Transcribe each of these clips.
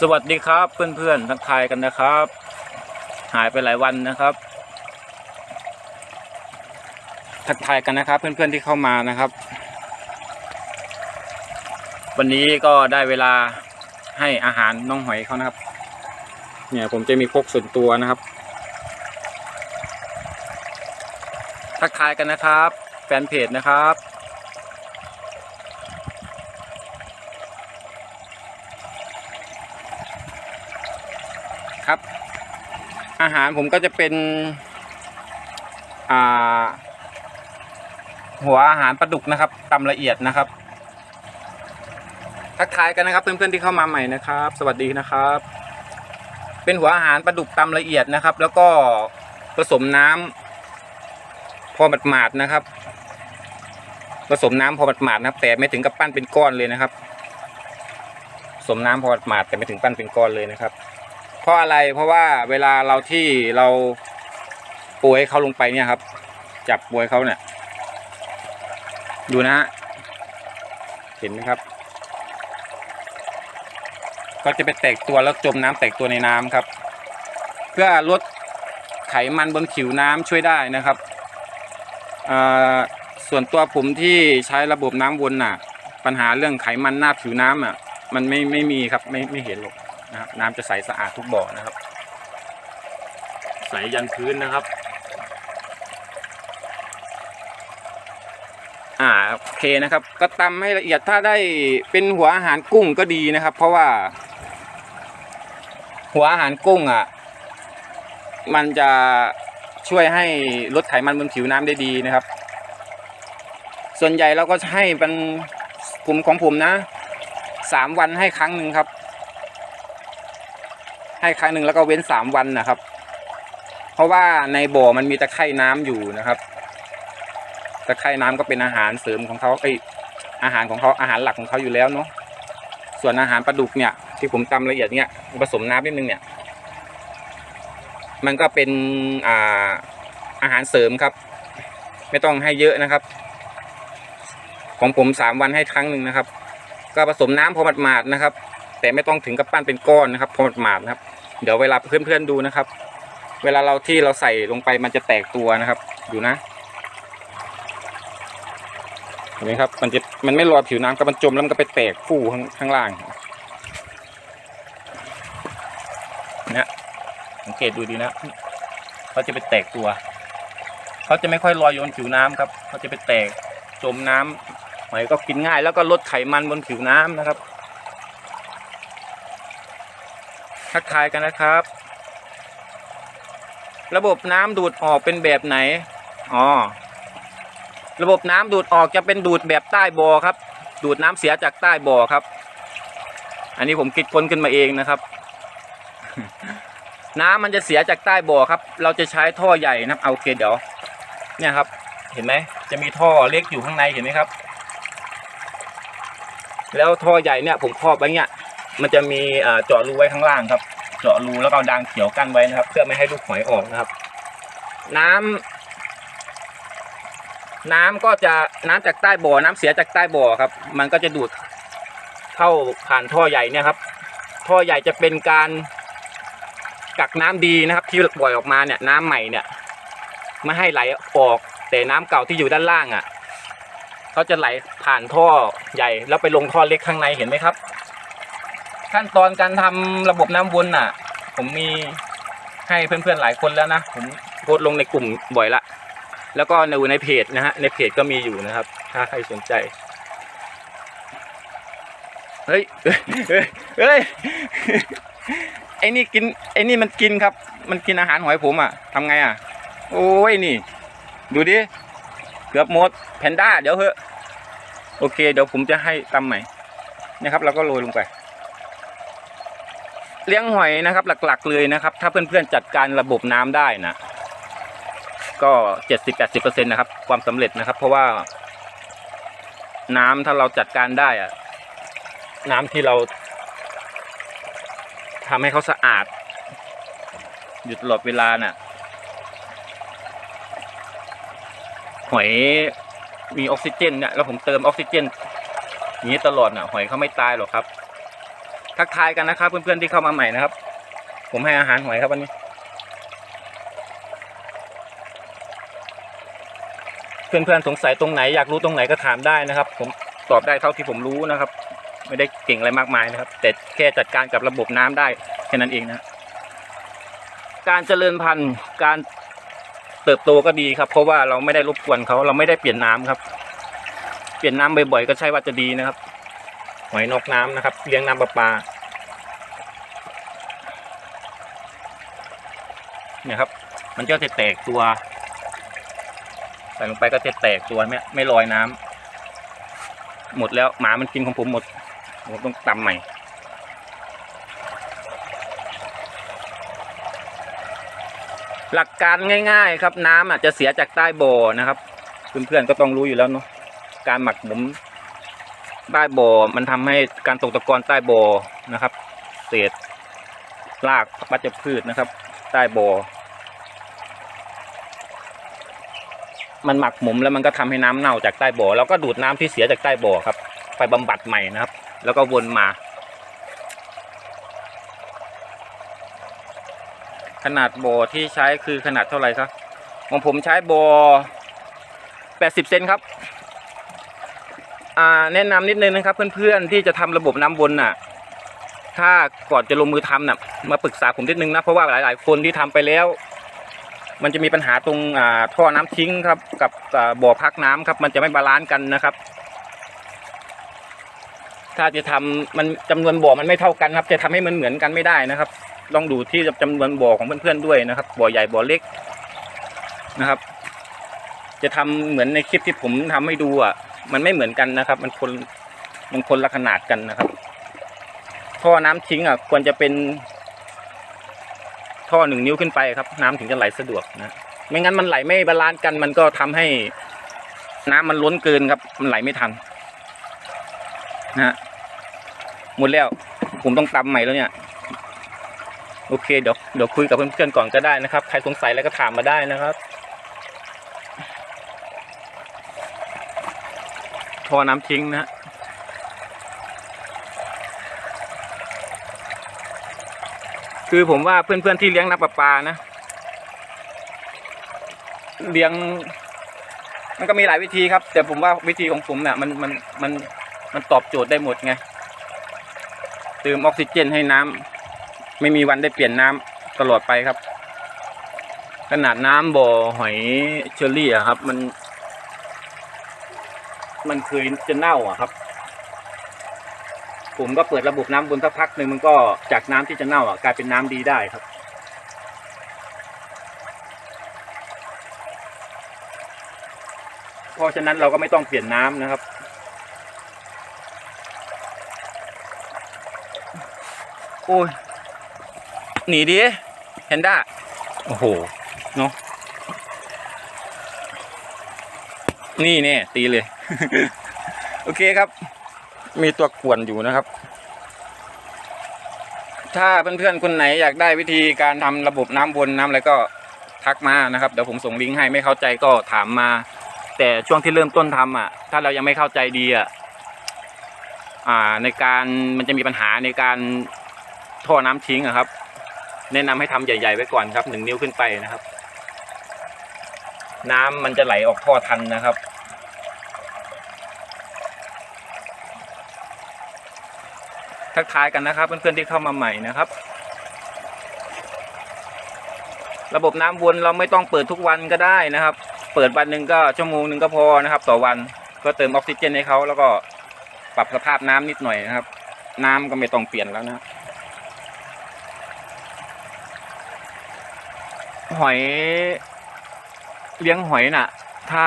สวัสดีครับเพื่อนๆทักทายกันนะครับ หายไปหลายวันนะครับ ทักทายกันนะครับ เพื่อนๆที่เข้ามานะครับ วันนี้ก็ได้เวลาให้อาหารน้องหอยเขานะครับ เนี่ยผมจะมีครกส่วนตัวนะครับ ทักทายกันนะครับ แฟนเพจนะครับ อาหารผมก็จะเป็นหัวอาหารปลาดุกนะครับตำละเอียดนะครับ ทักทายกันนะครับเพื่อนๆที่เข้ามาใหม่นะครับ สวัสดีนะครับ เป็นหัวอาหารปลาดุกตำละเอียดนะครับ แล้วก็ผสมน้ำพอหมาดๆนะครับ ผสมน้ำพอหมาดๆนะครับ แต่ไม่ถึงกับปั้นเป็นก้อนเลยนะครับผสมน้ำพอหมาดๆแต่ไม่ถึงปั้นเป็นก้อนเลยนะครับ เพราะอะไรเพราะว่าเวลาเราที่เราป่วยเขาลงไปเนี่ยครับ จับป่วยเขาเนี่ย ดูนะฮะเห็นไหมครับก็จะไปแตกตัวแล้วจมน้ำแตกตัวในน้ำครับ เพื่อลดไขมันบนผิวน้ำช่วยได้นะครับส่วนตัวผมที่ใช้ระบบน้ำวนน่ะ ปัญหาเรื่องไขมันหน้าผิวน้ำอะ มันไม่ไม่มีครับไม่ไม่เห็นหรอก นะครับ น้ำจะใสสะอาดทุกบ่อนะครับ ใสยันพื้นนะครับ อ่าโอเคนะครับ ก็ตำให้ละเอียดถ้าได้เป็นหัวอาหารกุ้งก็ดีนะครับ เพราะว่า หัวอาหารกุ้งอะ มันจะช่วยให้ลดไขมันบนผิวน้ำได้ดีนะครับ ส่วนใหญ่เราก็ให้เป็นกลุ่มของผมนะสามวันให้ครั้งหนึ่งครับ ให้ครั้งหนึ่งแล้วก็เว้นสามวันนะครับ เพราะว่าในบ่อมันมีตะไคร่น้ำอยู่นะครับตะไคร่น้ำก็เป็นอาหารเสริมของเขาเอ้ยอาหารของเขาอาหารหลักของเขาอยู่แล้วเนาะส่วนอาหารปลาดุกเนี่ย ที่ผมตำละเอียดเนี่ยผสมน้ำนิดนึงเนี่ย มันก็เป็นอ่าอาหารเสริมครับ ไม่ต้องให้เยอะนะครับ ของผมสามวันให้ครั้งหนึ่งนะครับ ก็ผสมน้ำพอหมาดๆนะครับ แต่ไม่ต้องถึงกับปั้นเป็นก้อนนะครับพอหมาดๆนะครับ เดี๋ยวเวลาเพื่อนๆดูนะครับ เวลาเราที่เราใส่ลงไปมันจะแตกตัวนะครับดูนะเห็นไหมครับมันจะมันไม่ลอยผิวน้ำก็มันจมแล้วมันก็ไปแตกฟูข้างข้างล่างเนี่ยสังเกตดูดีนะเขาจะไปแตกตัวเขาจะไม่ค่อยลอยอยู่บนผิวน้ำครับเขาจะไปแตกจมน้ำหอยก็กินง่ายแล้วก็ลดไขมันบนผิวน้ำนะครับ ทักทายกันนะครับ ระบบน้ำดูดออกเป็นแบบไหนอ๋อระบบน้ำดูดออกจะเป็นดูดแบบใต้บ่อครับ ดูดน้ำเสียจากใต้บ่อครับ อันนี้ผมคิดค้นขึ้นมาเองนะครับ น้ำมันจะเสียจากใต้บ่อครับ เราจะใช้ท่อใหญ่นะครับเอาโอเคเดี๋ยวเนี่ยครับ เห็นไหมจะมีท่อเล็กอยู่ข้างในเห็นไหมครับ แล้วท่อใหญ่เนี่ยผมครอบไว้เนี่ย มันจะมีเจาะรูไว้ข้างล่างครับ เจาะรูแล้วก็เอาดางเขียวกั้นไว้นะครับ เพื่อไม่ให้ลูกหอยออกนะครับ น้ำน้ำก็จะน้ำจากใต้บ่อน้ำเสียจากใต้บ่อครับ มันก็จะดูดเข้าผ่านท่อใหญ่เนี่ยครับ ท่อใหญ่จะเป็นการกักน้ำดีนะครับ ที่ปล่อยออกมาเนี่ยน้ำใหม่เนี่ยไม่ให้ไหลออก แต่น้ำเก่าที่อยู่ด้านล่างอะเขาจะไหลผ่านท่อใหญ่แล้วไปลงท่อเล็กข้างในเห็นไหมครับ ขั้นตอนการทำระบบน้ำวนน่ะ ผมมีให้เพื่อนๆหลายคนแล้วนะ ผมโพสลงในกลุ่มบ่อยละ แล้วก็ในในเพจนะฮะในเพจก็มีอยู่นะครับ ถ้าใครสนใจเฮ้ยเฮ้ยเฮ้ยไอ้นี่กินไอ้นี่มันกินครับ มันกินอาหารหอยผมอะทำไงอะ โอ้ยนี่ ดูดิเกือบหมดแพนด้าเดี๋ยวเหอะโอเค เดี๋ยวผมจะให้ตำใหม่นะครับเราก็โรยลงไป เลี้ยงหอยนะครับ หลักๆเลยนะครับ ถ้าเพื่อนๆจัดการระบบน้ำได้นะก็เจ็ดสิบแปดสิบเปอร์เซ็นต์นะครับ ความสำเร็จนะครับ เพราะว่า น้ำถ้าเราจัดการได้อะน้ำที่เราทำให้เขาสะอาด หยุดตลอดเวลาน่ะ หอยมีออกซิเจนเนี่ยแล้วผมเติมออกซิเจนอย่างนี้ตลอดน่ะ หอยเขาไม่ตายหรอกครับ ทักทายกันนะครับ เพื่อนๆที่เข้ามาใหม่นะครับ ผมให้อาหารหอยครับวันนี้ เพื่อนๆสงสัยตรงไหนอยากรู้ตรงไหนก็ถามได้นะครับ ผมตอบได้เท่าที่ผมรู้นะครับ ไม่ได้เก่งอะไรมากมายนะครับ แต่แค่จัดการกับระบบน้ำได้แค่นั้นเองนะการเจริญพันธุ์การเติบโตก็ดีครับ เพราะว่าเราไม่ได้รบกวนเขาเราไม่ได้เปลี่ยนน้ำครับ เปลี่ยนน้ำบ่อยๆก็ใช่ว่าจะดีนะครับ หอยนอกน้ำนะครับ เลี้ยงน้ำประปาเนี่ยครับ มันก็จะแตกตัวใส่ลงไปก็จะแตกตัวไม่ไม่ลอยน้ำหมดแล้วหมามันกินของผมหมดผมต้องตำใหม่ หลักการง่าย ๆ ครับ น้ำอาจจะเสียจากใต้บ่อนะครับ เพื่อนๆก็ต้องรู้อยู่แล้วเนาะการหมักหมม ใต้บ่อมันทำให้การตกตะกอนใต้บ่อนะครับ เศษรากวัชพืชนะครับ ใต้บ่อมันหมักหมมแล้วมันก็ทำให้น้ำเน่าจากใต้บ่อแล้วก็ดูดน้ำที่เสียจากใต้บ่อครับ ไปบำบัดใหม่นะครับ แล้วก็วนมา ขนาดบ่อที่ใช้คือขนาดเท่าไหร่ครับของผมใช้บ่อ80 เซนครับ แนะนำนิดนึงนะครับ เพื่อนๆที่จะทำระบบน้ำวนน่ะ ถ้าก่อนจะลงมือทำน่ะมาปรึกษาผมนิดนึงนะเพราะว่าหลาย ๆ คนที่ทำไปแล้ว มันจะมีปัญหาตรงท่อน้ำทิ้งครับ กับบ่อพักน้ำครับ มันจะไม่บาลานซ์กันนะครับ ถ้าจะทำมันจำนวนบ่อมันไม่เท่ากันครับ จะทำให้มันเหมือนกันไม่ได้นะครับลองดูที่จำนวนบ่อของเพื่อนๆด้วยนะครับ บ่อใหญ่บ่อเล็กนะครับ จะทำเหมือนในคลิปที่ผมทำให้ดูอะ มันไม่เหมือนกันนะครับ มันคนมันคนละขนาดกันนะครับ ท่อน้ำทิ้งอะควรจะเป็น ท่อหนึ่งนิ้วขึ้นไปครับ น้ำถึงจะไหลสะดวกนะไม่งั้นมันไหลไม่บาลานซ์กัน มันก็ทำให้น้ำมันล้นเกินครับ มันไหลไม่ทันนะหมดแล้วผมต้องตำใหม่แล้วเนี่ยโอเคเดี๋ยวเดี๋ยวคุยกับเพื่อนๆก่อนก็ได้นะครับ ใครสงสัยอะไรก็ถามมาได้นะครับ อน้ำทิ้งนะฮะคือผมว่าเพื่อนๆที่เลี้ยงน้ำประปานะ เลี้ยง มันก็มีหลายวิธีครับ แต่ผมว่าวิธีของผมเนี่ยมันมันมันมันตอบโจทย์ได้หมดไงเติมออกซิเจนให้น้ำไม่มีวันได้เปลี่ยนน้ำตลอดไปครับ ขนาดน้ำบ่อหอยเชอรี่อะครับ มัน มันเคยจะเน่าอะครับ ผมก็เปิดระบบน้ำบนสักพักหนึ่งมันก็จากน้ำที่จะเน่าอะกลายเป็นน้ำดีได้ครับเพราะฉะนั้นเราก็ไม่ต้องเปลี่ยนน้ำนะครับ โอ้ย หนีดิแพนด้า โอ้โห เนาะ นี่เนี่ยตีเลย โอเคครับ มีตัวกวนอยู่นะครับ ถ้าเพื่อนๆคนไหนอยากได้วิธีการทำระบบน้ำวนน้ำอะไรก็ทักมานะครับเดี๋ยวผมส่งลิงก์ให้ไม่เข้าใจก็ถามมา แต่ช่วงที่เริ่มต้นทำอะ ถ้าเรายังไม่เข้าใจดีอะอ่าในการมันจะมีปัญหาในการท่อน้ำทิ้งอะครับ แนะนำให้ทำใหญ่ ๆ ไว้ก่อนครับหนึ่งนิ้วขึ้นไปนะครับ น้ำมันจะไหลออกท่อทันนะครับ ทักทายกันนะครับ เพื่อนๆที่เข้ามาใหม่นะครับ ระบบน้ำวนเราไม่ต้องเปิดทุกวันก็ได้นะครับ เปิดวันหนึ่งก็ชั่วโมงหนึ่งก็พอนะครับ ต่อวันก็เติมออกซิเจนให้เขาแล้วก็ปรับสภาพน้ำนิดหน่อยนะครับ น้ำก็ไม่ต้องเปลี่ยนแล้วนะหอยเลี้ยงหอยน่ะ ถ้า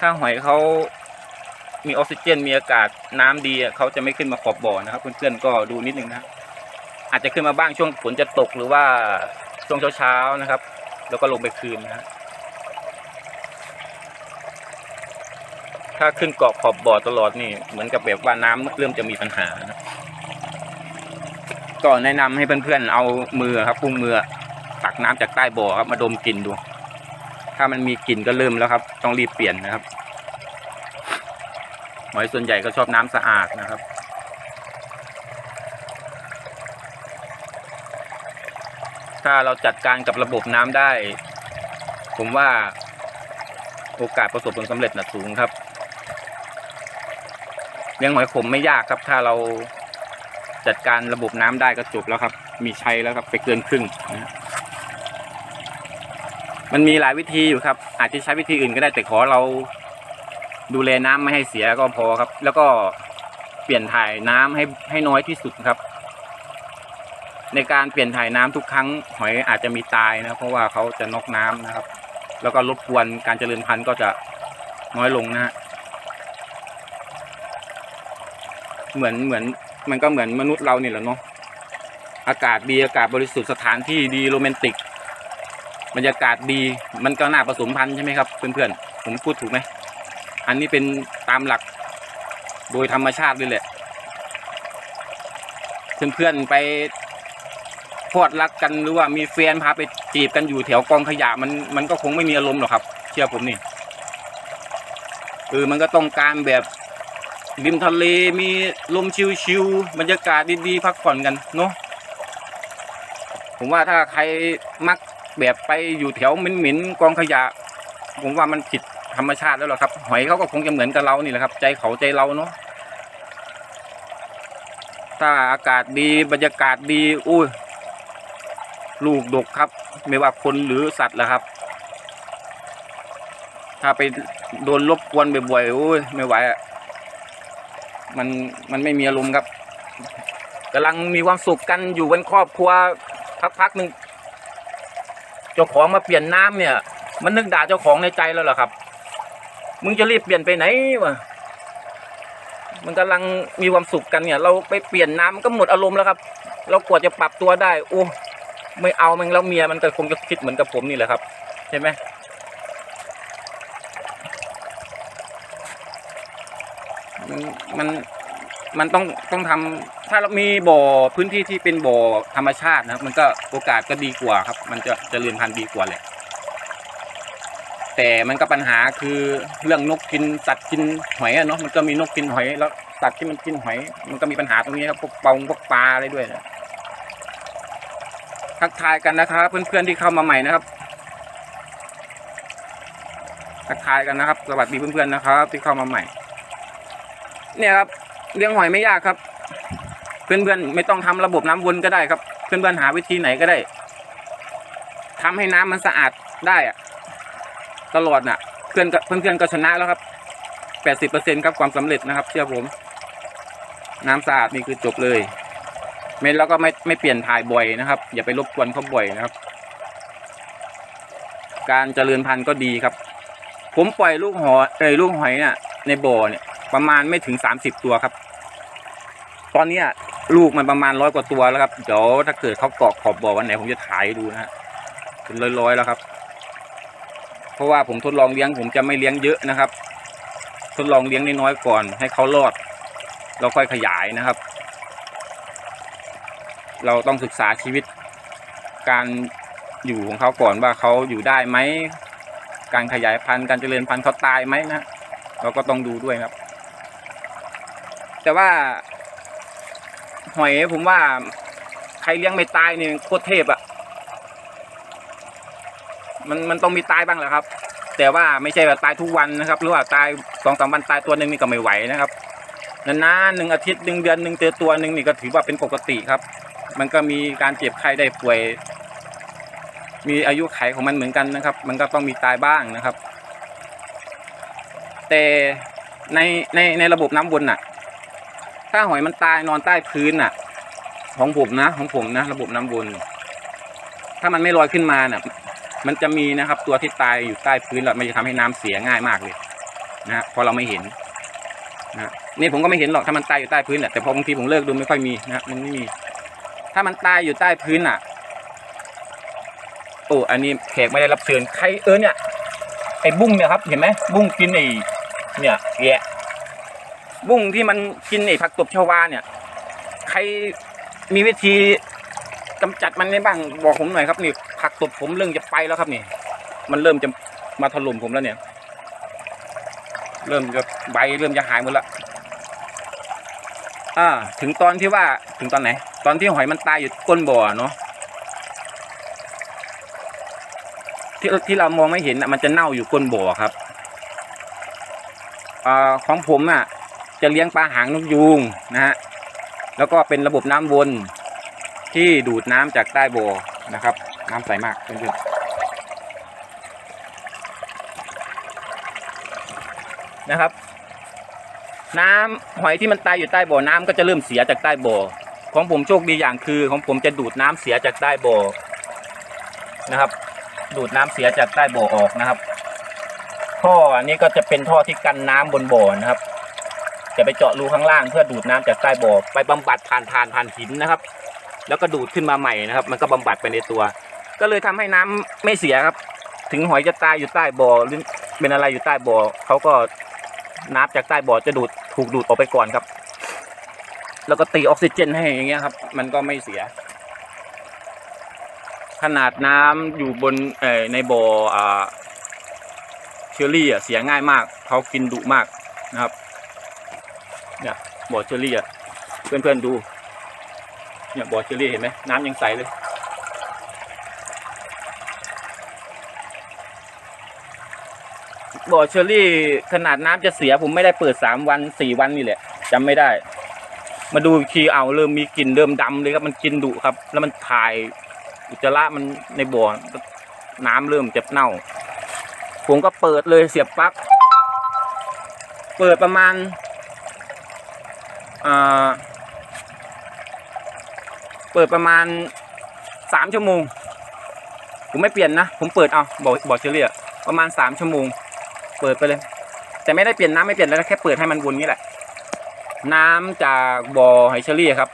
ถ้าหอยเขา มีออกซิเจนมีอากาศน้ำดีเขาจะไม่ขึ้นมาขอบบ่อนะครับ เพื่อนๆก็ดูนิดนึงนะอาจจะขึ้นมาบ้างช่วงฝนจะตกหรือว่าช่วงเช้าๆนะครับ แล้วก็ลงไปคืนนะฮะถ้าขึ้นเกาะขอบบ่อตลอดนี่เหมือนกับแบบว่าน้ำเริ่มจะมีปัญหานะก็แนะนำให้เพื่อนๆเอามือครับพุงมือตักน้ำจากใต้บ่อครับมาดมกลิ่นดู ถ้ามันมีกลิ่นก็เริ่มแล้วครับ ต้องรีบเปลี่ยนนะครับ หอยส่วนใหญ่ก็ชอบน้ำสะอาดนะครับ ถ้าเราจัดการกับระบบน้ำได้ ผมว่าโอกาสประสบผลสำเร็จนะสูงครับเลี้ยงหอยขมไม่ยากครับ ถ้าเราจัดการระบบน้ำได้ก็จบแล้วครับ มีใช้แล้วครับไปเกินครึ่งมันมีหลายวิธีอยู่ครับ อาจจะใช้วิธีอื่นก็ได้แต่ขอเรา ดูแลน้ำไม่ให้เสียก็พอครับ แล้วก็เปลี่ยนถ่ายน้ำให้ให้น้อยที่สุดครับ ในการเปลี่ยนถ่ายน้ำทุกครั้งหอยอาจจะมีตายนะ เพราะว่าเขาจะนอกน้ำนะครับ แล้วก็รบกวนการเจริญพันธุ์ก็จะน้อยลงนะฮะเหมือนเหมือนมันก็เหมือนมนุษย์เราเนี่ยแหละเนาะอากาศดีอากาศบริสุทธิ์สถานที่ดีโรแมนติก บรรยากาศดีมันก็น่าผสมพันธุ์ใช่ไหมครับเพื่อนๆผมพูดถูกไหม อันนี้เป็นตามหลักโดยธรรมชาติเลยแหละ เพื่อนๆไปพอดรักกันหรือว่ามีแฟนพาไปจีบกันอยู่แถวกองขยะมันมันก็คงไม่มีอารมณ์หรอกครับ เชื่อผมนี่เออมันก็ต้องการแบบริมทะเลมีลมชิวๆบรรยากาศดีๆพักผ่อนกันเนาะผมว่าถ้าใครมักแบบไปอยู่แถวเหม็นๆกองขยะ ผมว่ามันผิด ธรรมชาติแล้วหรอครับ หอยเขาก็คงจะเหมือนกับเรานี่แหละครับ ใจเขาใจเราเนาะถ้าอากาศดีบรรยากาศดีอุ้ยลูกดกครับ ไม่ว่าคนหรือสัตว์แหละครับ ถ้าไปโดนรบกวนบ่อยๆโอ้ยไม่ไหวอะมันมันไม่มีอารมณ์ครับกำลังมีความสุขกันอยู่เป็นครอบครัวพักๆหนึ่งเจ้าของมาเปลี่ยนน้ำเนี่ย มันนึกด่าเจ้าของในใจแล้วเหรอครับ มึงจะรีบเปลี่ยนไปไหนวะมันกำลังมีความสุขกันเนี่ย เราไปเปลี่ยนน้ำมันก็หมดอารมณ์แล้วครับ เรากว่าจะปรับตัวได้ โอ้ไม่เอามันแล้วเมียมันก็คงจะคิดเหมือนกับผมนี่แหละครับ ใช่ไหมมันมันต้องต้องทำถ้าเรามีบ่อพื้นที่ที่เป็นบ่อธรรมชาตินะครับ มันก็โอกาสก็ดีกว่าครับ มันจะเจริญพันธุ์ดีกว่าแหละ แต่มันก็ปัญหาคือเรื่องนกกินสัตว์กินหอยอะเนาะมันก็มีนกกินหอยแล้วสัตว์ที่มันกินหอย มันก็มีปัญหาตรงนี้ครับพวกปองพวกปลาอะไรด้วยนะทักทายกันนะครับ เพื่อนๆที่เข้ามาใหม่นะครับทักทายกันนะครับ สวัสดีเพื่อนๆนะครับ ที่เข้ามาใหม่ เนี่ยครับเลี้ยงหอยไม่ยากครับ เพื่อนๆไม่ต้องทำระบบน้ำวนก็ได้ครับ เพื่อนๆหาวิธีไหนก็ได้ทำให้น้ำมันสะอาดได้อะ ตลอดน่ะเพื่อนเพื่อนๆก็ชนะแล้วครับแปดสิบเปอร์เซ็นครับความสำเร็จนะครับ เชื่อผม น้ำสะอาดนี่คือจบเลยไม่แล้วก็ไม่ไม่เปลี่ยนถ่ายบ่อยนะครับ อย่าไปรบกวนเขาบ่อยนะครับ การเจริญพันธุ์ก็ดีครับ ผมปล่อยลูกหอยเอ้ลูกหอยเนี่ย ในบ่อเนี่ย ประมาณไม่ถึงสามสิบตัวครับ ตอนเนี้ยลูกมันประมาณร้อยกว่าตัวแล้วครับ เดี๋ยวถ้าเกิดเขาเกาะขอบบ่อวันไหนผมจะถ่ายดูนะฮะเป็นร้อยๆแล้วครับ เพราะว่าผมทดลองเลี้ยงผมจะไม่เลี้ยงเยอะนะครับ ทดลองเลี้ยงน้อยๆก่อน ให้เขารอด เราค่อยขยายนะครับ เราต้องศึกษาชีวิต การอยู่ของเขาก่อนว่าเขาอยู่ได้ไหมการขยายพันธุ์การเจริญพันธุ์เขาตายไหมนะเราก็ต้องดูด้วยครับ แต่ว่าหอยผมว่าใครเลี้ยงไม่ตายนี่โคตรเทพอะ มันมันต้องมีตายบ้างแหละครับ แต่ว่าไม่ใช่ว่าตายทุกวันนะครับ หรือว่าตายสองสามวันตายตัวหนึ่งนี่ก็ไม่ไหวนะครับนานๆหนึ่งอาทิตย์หนึ่งเดือนหนึ่งเจอตัวหนึ่งนี่ก็ถือว่าเป็นปกติครับ มันก็มีการเจ็บไข้ได้ป่วย มีอายุไขของมันเหมือนกันนะครับ มันก็ต้องมีตายบ้างนะครับ แต่ในในในระบบน้ำวนน่ะ ถ้าหอยมันตายนอนใต้พื้นน่ะ ของผมนะ ของผมนะ ระบบน้ำวนถ้ามันไม่ลอยขึ้นมาน่ะ มันจะมีนะครับ ตัวที่ตายอยู่ใต้พื้นแล้วมันจะทำให้น้ำเสียง่ายมากเลยนะพราะเราไม่เห็นนะนี่ผมก็ไม่เห็นหรอกถ้ามันตายอยู่ใต้พื้นแหละแต่พอบางทีผมเลิกดูไม่ค่อยมีนะมันไม่มี ถ้ามันตายอยู่ใต้พื้นน่ะโอ้อันนี้แขกไม่ได้รับเชิญใครเออเนี่ยไอ้บุ้งเนี่ยครับเห็นไหมบุ้งกินไอ้เนี่ยแยะบุ้งที่มันกินไอ้ผักตบชวาเนี่ย ใครมีวิธีกำจัดมันได้บ้างบอกผมหน่อยครับนี่ ผักตบผมเริ่มจะไปแล้วครับนี่ มันเริ่มจะมาถล่มผมแล้วเนี่ย เริ่มจะใบเริ่มจะหายหมดละอ่า ถึงตอนที่ว่าถึงตอนไหน ตอนที่หอยมันตายอยู่ก้นบ่อเนาะที่ที่เรามองไม่เห็นน่ะมันจะเน่าอยู่ก้นบ่อครับอ่อของผมอะ จะเลี้ยงปลาหางนกยูงนะฮะแล้วก็เป็นระบบน้ำวนที่ดูดน้ำจากใต้บ่อนะครับ น้ำใสมากเพื่อนๆนะครับ น้ำหอยที่มันตายอยู่ใต้บ่อน้ำก็จะเริ่มเสียจากใต้บ่อของผมโชคดีอย่างคือ ของผมจะดูดน้ำเสียจากใต้บ่อนะครับ ดูดน้ำเสียจากใต้บ่อออกนะครับ ท่ออันนี้ก็จะเป็นท่อที่กันน้ำบนบ่อนะครับจะไปเจาะรูข้างล่างเพื่อดูดน้ำจากใต้บ่อไปบำบัดผ่านทานผ่านหินนะครับ แล้วก็ดูดขึ้นมาใหม่นะครับ มันก็บำบัดไปในตัว ก็เลยทำให้น้ำไม่เสียครับ ถึงหอยจะตายอยู่ใต้บ่อหรือเป็นอะไรอยู่ใต้บ่อเขาก็น้ำจากใต้บ่อจะดูดถูกดูดออกไปก่อนครับ แล้วก็ตีออกซิเจนให้อย่างเงี้ยครับ มันก็ไม่เสีย ขนาดน้ำอยู่บนเอ่ในบ่ออ่าเชอรี่อะเสียง่ายมากเขากินดุมากนะครับ เนี่ยบ่อเชอรี่อะเพื่อนๆดู เนี่ยบ่อเชอรี่เห็นไหมน้ำยังใสเลย บ่อเชอรี่ขนาดน้ำจะเสีย ผมไม่ได้เปิดสามวันสี่วันนี่แหละจำไม่ได้ มาดูอีกทีเอาเริ่มมีกลิ่นเริ่มดำเลยครับมันกินดุครับ แล้วมันถ่ายอุจจาระมันในบ่อน้ำเริ่มจะเน่า ผมก็เปิดเลยเสียบปลั๊กเปิดประมาณอ่าเปิดประมาณสามชั่วโมง ผมไม่เปลี่ยนนะ ผมเปิดเอาบ่อบ่อเชอรี่อะประมาณสามชั่วโมง เปิดไปเลย แต่ไม่ได้เปลี่ยนน้ำไม่เปลี่ยนอะไรแค่เปิดให้มันวนนี่แหละ น้ำจากบ่อไฮเชอรี่ครับ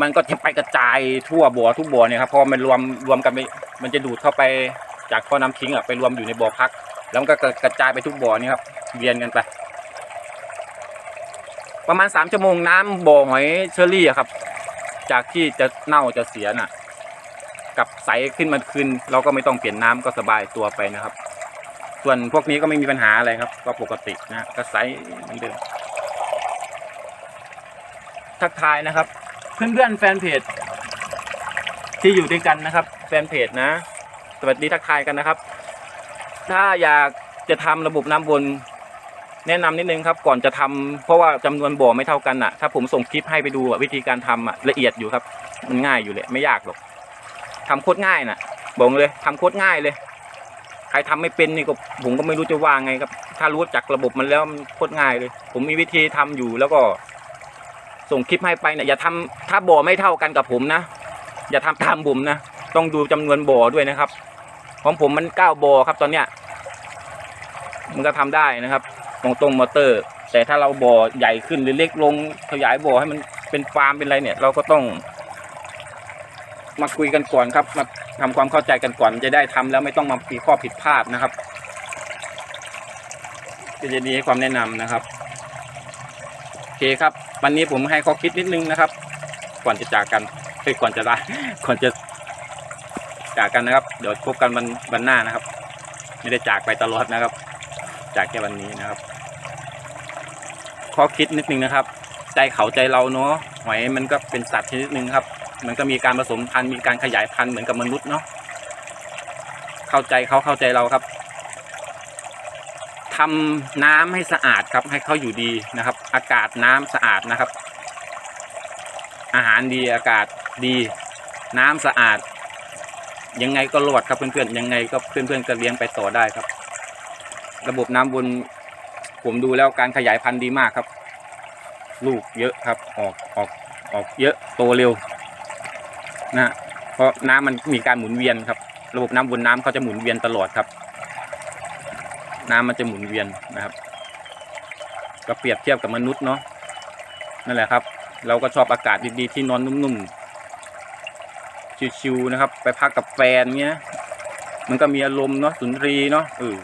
มันก็จะไปกระจายทั่วบ่อทุกบ่อเนี่ยครับพอมันรวมรวมกันไปมันจะดูดเข้าไปจากท่อน้ำทิ้งอะไปรวมอยู่ในบ่อพัก แล้วมันก็กระจายไปทุกบ่อนี่ครับเวียนกันไป ประมาณสามชั่วโมงน้ำบ่อหอยเชอรี่ครับ จากที่จะเน่าจะเสียน่ะ กับใสขึ้นมาคืนเราก็ไม่ต้องเปลี่ยนน้ำก็สบายตัวไปนะครับ ส่วนพวกนี้ก็ไม่มีปัญหาอะไรครับ ก็ปกตินะก็ใสเหมือนเดิมทักทายนะครับ เพื่อนๆแฟนเพจ ที่อยู่ด้วยกันนะครับ แฟนเพจนะ สวัสดีทักทายกันนะครับ ถ้าอยากจะทำระบบน้ำวนแนะนำนิดนึงครับ ก่อนจะทำเพราะว่าจำนวนบ่อไม่เท่ากันอะ ถ้าผมส่งคลิปให้ไปดูวิธีการทำอะละเอียดอยู่ครับ มันง่ายอยู่เลยไม่ยากหรอกทำโคตรง่ายน่ะบอกเลยทำโคตรง่ายเลย ใครทำไม่เป็นนี่ก็ผมก็ไม่รู้จะว่าไงครับ ถ้ารู้จักระบบมันแล้วมันโคตรง่ายเลย ผมมีวิธีทำอยู่แล้วก็ ส่งคลิปให้ไปเนี่ยอย่าทำถ้าบ่อไม่เท่ากันกับผมนะอย่าทำตามผมนะต้องดูจำนวนบ่อด้วยนะครับ ของผมมันเก้าบ่อครับตอนเนี้ย มันก็ทำได้นะครับ ตรงตรงมอเตอร์ แต่ถ้าเราบ่อใหญ่ขึ้นหรือเล็กลงขยายบ่อให้มันเป็นฟาร์มเป็นอะไรเนี่ย เราก็ต้อง มาคุยกันก่อนครับ มาทำความเข้าใจกันก่อนจะได้ทำแล้วไม่ต้องมามีข้อผิดพลาดนะครับก็จะดีให้ความแนะนำนะครับโอเคครับ วันนี้ผมให้ข้อคิดนิดนึงนะครับ ก่อนจะจากกันเอ้ยก่อนจะลาก่อนจะจากกันนะครับ เดี๋ยวพบกันวันวันหน้านะครับ ไม่ได้จากไปตลอดนะครับ จากแค่วันนี้นะครับ ข้อคิดนิดนึงนะครับ ใจเขาใจเราเนาะหอยมันก็เป็นสัตว์ชนิดหนึ่งครับ มันก็มีการผสมพันธุ์มีการขยายพันธุ์เหมือนกับมนุษย์เนาะเข้าใจเขาเข้าใจเราครับทำน้ำให้สะอาดครับ ให้เขาอยู่ดีนะครับ อากาศน้ำสะอาดนะครับ อาหารดีอากาศดี น้ำสะอาด ยังไงก็รอดครับเพื่อนๆยังไงก็เพื่อนๆก็เลี้ยงไปต่อได้ครับ ระบบน้ำบนผมดูแล้วการขยายพันธุ์ดีมากครับ ลูกเยอะครับ ออกออกออกเยอะโตเร็ว นะฮะเพราะน้ำมันมีการหมุนเวียนครับ ระบบน้ำบนน้ำเขาจะหมุนเวียนตลอดครับ น้ำมันจะหมุนเวียนนะครับ ก็เปรียบเทียบกับมนุษย์เนาะนั่นแหละครับ เราก็ชอบอากาศดีๆที่นอนนุ่มๆชิวๆนะครับ ไปพักกับแฟนเงี้ยมันก็มีอารมณ์เนาะสุนทรีเนาะเออ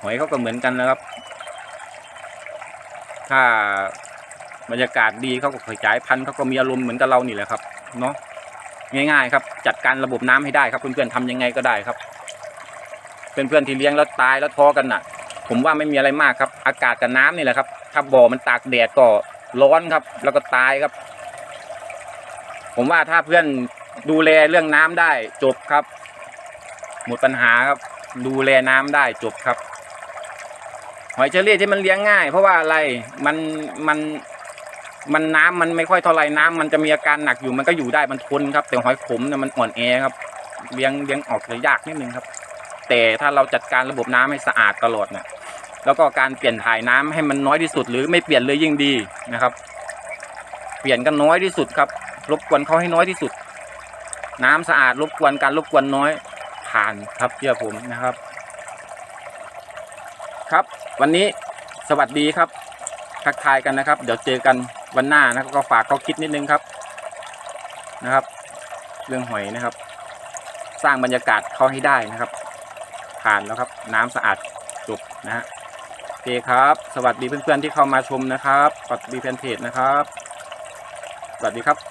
หอยเขาก็เหมือนกันนะครับ ถ้า บรรยากาศดีเขาก็ขยายพันธุ์เขาก็มีอารมณ์เหมือนกับเรานี่แหละครับเนาะง่าย ๆ ครับ จัดการระบบน้ำให้ได้ครับเพื่อนๆทำยังไงก็ได้ครับเพื่อนๆที่เลี้ยงแล้วตายแล้วท้อกันน่ะ ผมว่าไม่มีอะไรมากครับ อากาศกับน้ำนี่แหละครับ ถ้าบ่อมันตากแดดก็ร้อนครับ แล้วก็ตายครับ ผมว่าถ้าเพื่อนดูแลเรื่องน้ำได้จบครับ หมดปัญหาครับ ดูแลน้ำได้จบครับหอยเชอรี่ที่มันเลี้ยงง่าย เพราะว่าอะไรมันมัน มันน้ำมันไม่ค่อยเท่าไรน้ำมันจะมีอาการหนักอยู่มันก็อยู่ได้มันทนครับ แต่หอยขมเนี่ยมันอ่อนแอครับเลี้ยงเลี้ยงออกจะยากนิดนึงครับ แต่ถ้าเราจัดการระบบน้ำให้สะอาดตลอดเนี่ยแล้วก็การเปลี่ยนถ่ายน้ำให้มันน้อยที่สุด หรือไม่เปลี่ยนเลยยิ่งดีนะครับ เปลี่ยนกันน้อยที่สุดครับ รบกวนเขาให้น้อยที่สุด น้ำสะอาดรบกวนการรบกวนน้อยผ่านครับเชื่อผมนะครับ ครับ วันนี้สวัสดีครับทักทายกันนะครับ เดี๋ยวเจอกัน วันหน้านะครับก็ฝากเขาคิดนิดนึงครับนะครับ เรื่องหอยนะครับ สร้างบรรยากาศเขาให้ได้นะครับ ผ่านแล้วครับ น้ำสะอาดจบนะฮะโอเคครับ สวัสดีเพื่อนๆที่เข้ามาชมนะครับสวัสดีแฟนเพจนะครับ สวัสดีครับ